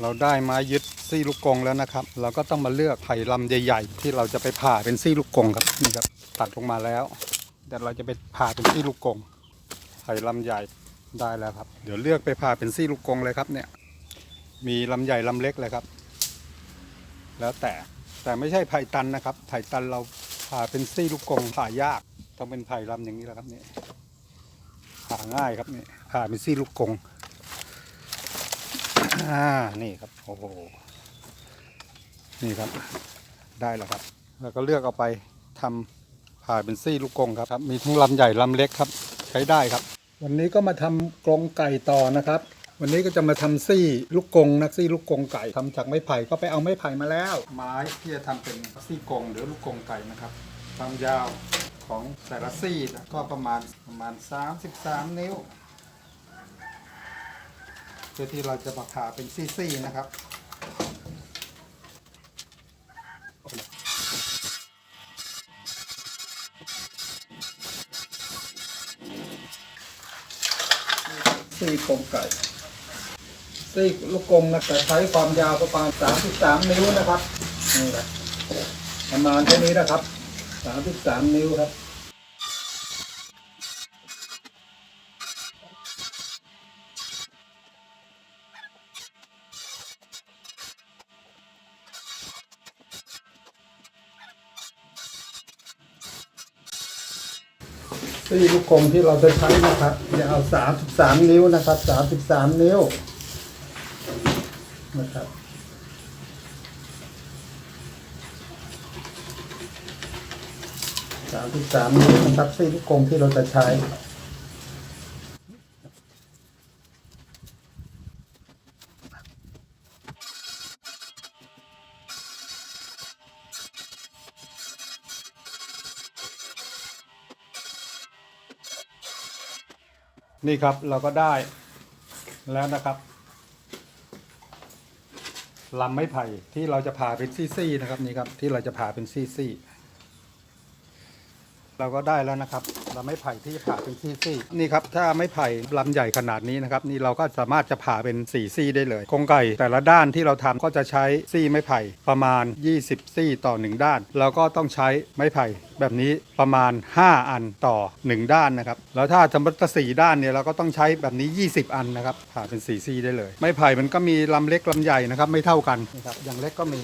เราได้ไม้ยึดซี่ลูกกงแล้วนะครับ เราก็ต้องมาเลือกไผ่ลำใหญ่ ๆ ที่เราจะไปผ่าเป็นซี่ลูกกงครับนี่ครับตัดลงมาแล้วแต่เราจะไปผ่าเป็นซี่ลูกกงไผ่ลำใหญ่ได้แล้วครับ เดี๋ยวเลือกไปผ่าเป็นซี่ลูกกงเลยครับเนี่ย มีลำใหญ่ลำเล็กเลยครับ แล้วแต่แต่ไม่ใช่ไผ่ตันนะครับไผ่ตันเราผ่าเป็นซี่ลูกกงผ่ายากต้องเป็นไผ่ลำอย่างนี้แหละครับเนี่ยผ่าง่ายครับเนี่ยผ่าเป็นซี่ลูกกง อ่า นี่ครับ โอ้โห นี่ครับ ได้แล้วครับ แล้วก็เลือกเอาไปทำผ่าเป็นซี่ลูกกงครับครับมีทั้งลำใหญ่ลำเล็กครับ ใช้ได้ครับ วันนี้ก็มาทำกรงไก่ต่อนะครับ วันนี้ก็จะมาทำซี่ลูกกงนะซี่ลูกกงไก่ทำจากไม้ไผ่ก็ไปเอาไม้ไผ่มาแล้ว ไม้ที่จะทำเป็นซี่กงหรือลูกกงไก่นะครับความยาวของแต่ละซี่ก็ประมาณประมาณ 33 นิ้ว เพื่อที่เราจะมาผ่าเป็นซี่ๆนะครับซี่โครงไก่ซี่ลูกกลมนะแต่ใช้ความยาวประมาณ 33 นิ้วนะครับนี่แหละประมาณเท่านี้นะครับ 33 นิ้วครับ ซี่ลูกกลมที่เราจะใช้นะครับจะเอามสิบสามนิ้วนะครับสามสิบสามนิ้วนะครับสามสิบสามนิ้วนะครับซี่ลูกกลมที่เราจะใช้ นี่ครับเราก็ได้แล้วนะครับลำไม้ไผ่ที่เราจะผ่าเป็นซี่ๆนะครับนี่ครับที่เราจะผ่าเป็นซี่ๆ เราก็ได้แล้วนะครับลำไม้ไผ่ที่ผ่าเป็นซี่ๆนี่ครับถ้าไม้ไผ่ลำใหญ่ขนาดนี้นะครับนี่เราก็สามารถจะผ่าเป็นสี่ซี่ได้เลยกรงไก่แต่ละด้านที่เราทำก็จะใช้ซี่ไม้ไผ่ประมาณ 20 ซี่ต่อ 1 ด้าน เราก็ต้องใช้ไม้ไผ่แบบนี้ประมาณ 5 อันต่อ 1 ด้านนะครับแล้วถ้าสมมติสี่ด้านเนี่ยเราก็ต้องใช้แบบนี้ 20 อันนะครับผ่าเป็น4ซี่ได้เลย ไม้ไผ่มันก็มีลำเล็กลำใหญ่นะครับไม่เท่ากันนะครับอย่างเล็กก็มี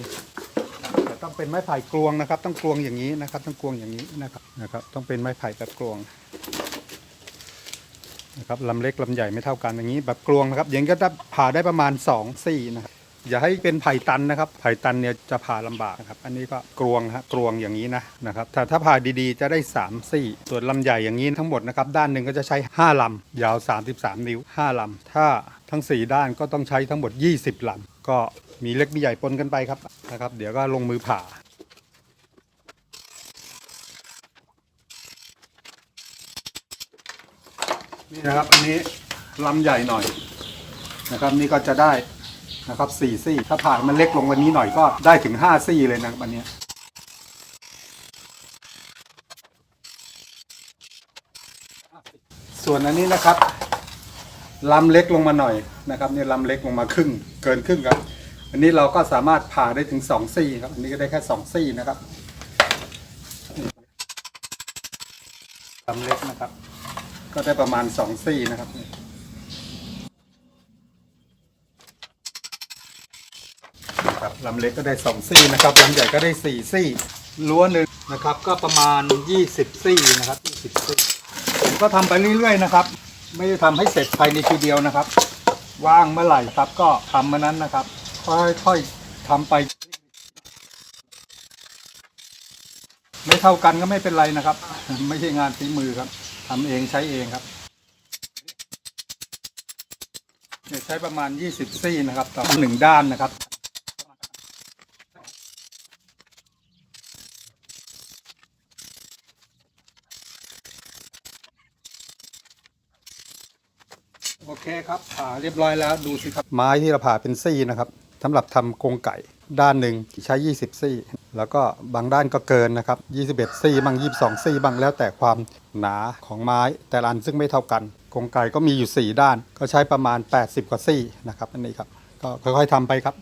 ต้องเป็นไม้ไผ่กลวงนะครับ ต้องกลวงอย่างนี้นะครับ ต้องกลวงอย่างนี้นะครับนะครับ ต้องเป็นไม้ไผ่แบบกลวงนะครับลำเล็กลำใหญ่ไม่เท่ากันอย่างนี้ แบบกลวงนะครับอย่างนี้ก็จะผ่าได้ประมาณ2ซี่นะครับอย่าให้เป็นไผ่ตันนะครับ ไผ่ตันเนี่ยจะผ่าลำบากนะครับ อันนี้ก็กลวงฮะกลวงอย่างนี้นะนะครับแต่ถ้าผ่าดีๆจะได้ 3 ซี่ ส่วนลำใหญ่อย่างนี้ทั้งหมดนะครับ ด้านหนึ่งก็จะใช้ 5ลำยาว 33 นิ้ว 5ลำถ้าทั้ง 4 ด้านก็ต้องใช้ทั้งหมด 20ลำก็มีเล็กมีใหญ่ปนกันไปครับ นะครับ เดี๋ยวก็ลงมือผ่านี่นะครับอันนี้ลำใหญ่หน่อยนะครับ นี่ก็จะได้นะครับสี่ซี่ ถ้าผ่านมันเล็กลงวันนี้หน่อยก็ได้ถึงห้าซี่เลยนะครับอันนี้ส่วนอันนี้นะครับลำเล็กลงมาหน่อยนะครับเนี่ยลำเล็กลงมาครึ่ง เกินครึ่งครับ อันนี้เราก็สามารถผ่าได้ถึงสองซี่ครับ อันนี้ก็ได้แค่สองซี่นะครับลำเล็กนะครับ ก็ได้ประมาณสองซี่นะครับครับลำเล็กก็ได้สองซี่นะครับลำใหญ่ก็ได้สี่ซี่ล้วนหนึ่งนะครับ ก็ประมาณยี่สิบซี่นะครับยี่สิบซี่ผมก็ทำไปเรื่อยๆนะครับ ไม่ได้ทำให้เสร็จภายในทีเดียวนะครับ ว่างเมื่อไหร่ครับก็ทำเมื่อนั้นนะครับ ค่อยๆทำไป ไม่เท่ากันก็ไม่เป็นไรนะครับ ไม่ใช่งานฝีมือครับทำเองใช้เองครับเนี่ยใช้ประมาณ 20 ซี่นะครับ ต่อหนึ่งด้านนะครับโอเคครับผ่าเรียบร้อยแล้วดูสิครับ ไม้ที่เราผ่าเป็นซี่นะครับ สำหรับทำกรงไก่ด้านหนึ่งใช้ 20 ซี่ แล้วก็บางด้านก็เกินนะครับ 21 ซี่บาง 22 ซี่บางแล้วแต่ความหนาของไม้ แต่ละอันซึ่งไม่เท่ากันกรงไก่ก็มีอยู่ 4 ด้าน ก็ใช้ประมาณ 80 กว่าซี่นะครับอันนี้ครับ ก็ค่อยๆทำไปครับ